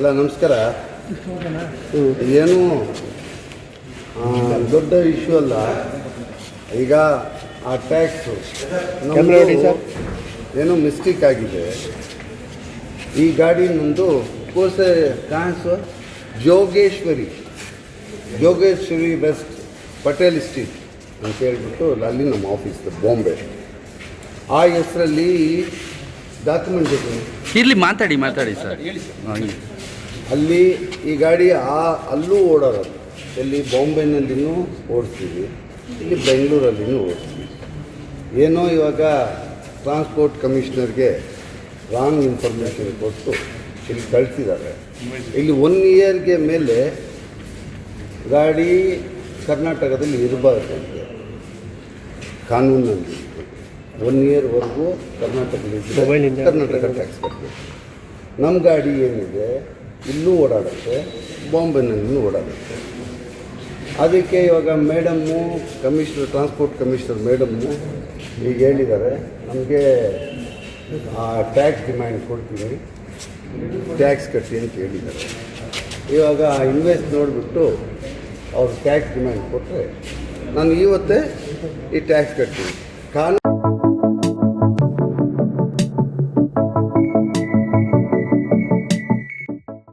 ಎಲ್ಲ ನಮಸ್ಕಾರ. ಏನು? ದೊಡ್ಡ ಇಶ್ಯೂ ಅಲ್ಲ. ಈಗ ಆ ಟ್ಯಾಕ್ಸು ಸರ್. ಏನೋ ಮಿಸ್ಟೇಕ್ ಆಗಿದೆ. ಈ ಗಾಡಿ ನಂದು ಕೋರ್ಸ್ ಕಾಣಿಸು ಜೋಗೇಶ್ವರಿ ಜೋಗೇಶ್ವರಿ ವೆಸ್ಟ್ ಪಟೇಲ್ ಸ್ಟ್ರೀಟ್ ಅಂತ ಹೇಳ್ಬಿಟ್ಟು ಅಲ್ಲಿ ನಮ್ಮ ಆಫೀಸ್ ಬಾಂಬೆ ಆ ಹೆಸರಲ್ಲಿ ಡಾಕ್ಯುಮೆಂಟ್ ಇದೆ. ಇರ್ಲಿ ಮಾತಾಡಿ ಮಾತಾಡಿ ಸರ್. ಹಾಂ, ಅಲ್ಲಿ ಈ ಗಾಡಿ ಆ ಅಲ್ಲೂ ಓಡಾಡೋದು. ಇಲ್ಲಿ ಬಾಂಬೆನಲ್ಲಿನೂ ಓಡಿಸ್ತೀವಿ ಇಲ್ಲಿ ಬೆಂಗಳೂರಲ್ಲಿನೂ ಓಡಿಸ್ತೀವಿ. ಏನೋ ಇವಾಗ ಟ್ರಾನ್ಸ್ಪೋರ್ಟ್ ಕಮಿಷನರ್ಗೆ ರಾಂಗ್ ಇನ್ಫಾರ್ಮೇಷನ್ ಕೊಟ್ಟು ಇಲ್ಲಿ ಕಳಿಸಿದ್ದಾರೆ. ಇಲ್ಲಿ ಒನ್ ಇಯರ್ಗೆ ಮೇಲೆ ಗಾಡಿ ಕರ್ನಾಟಕದಲ್ಲಿ ಇರಬಾರ್ದಂತೆ ಕಾನೂನಲ್ಲಿ ಒನ್ ಇಯರ್ವರೆಗೂ ಕರ್ನಾಟಕದಲ್ಲಿ ಕರ್ನಾಟಕ ಟ್ಯಾಕ್ಸ್ ಕಟ್ಟಬೇಕು ನಮ್ಮ ಗಾಡಿ ಏನಿದೆ? ಇಲ್ಲೂ ಓಡಾಡುತ್ತೆ, ಬಾಂಬೆನಲ್ಲೂ ಓಡಾಡುತ್ತೆ. ಅದಕ್ಕೆ ಇವಾಗ madam, commissioner, transport commissioner madam ಈಗ ಹೇಳಿದ್ದಾರೆ, ನಮಗೆ ಟ್ಯಾಕ್ಸ್ ಡಿಮ್ಯಾಂಡ್ ಕೊಡ್ತೀವಿ, ಟ್ಯಾಕ್ಸ್ ಕಟ್ಟಿ ಅಂತ ಹೇಳಿದ್ದಾರೆ. ಇವಾಗ ಇನ್ವೆಸ್ಟ್ ನೋಡಿಬಿಟ್ಟು ಅವ್ರು ಟ್ಯಾಕ್ಸ್ ಡಿಮ್ಯಾಂಡ್ ಕೊಟ್ಟರೆ ನಾನು ಇವತ್ತೇ ಈ ಟ್ಯಾಕ್ಸ್ ಕಟ್ತೀನಿ. ಕಾನೂನು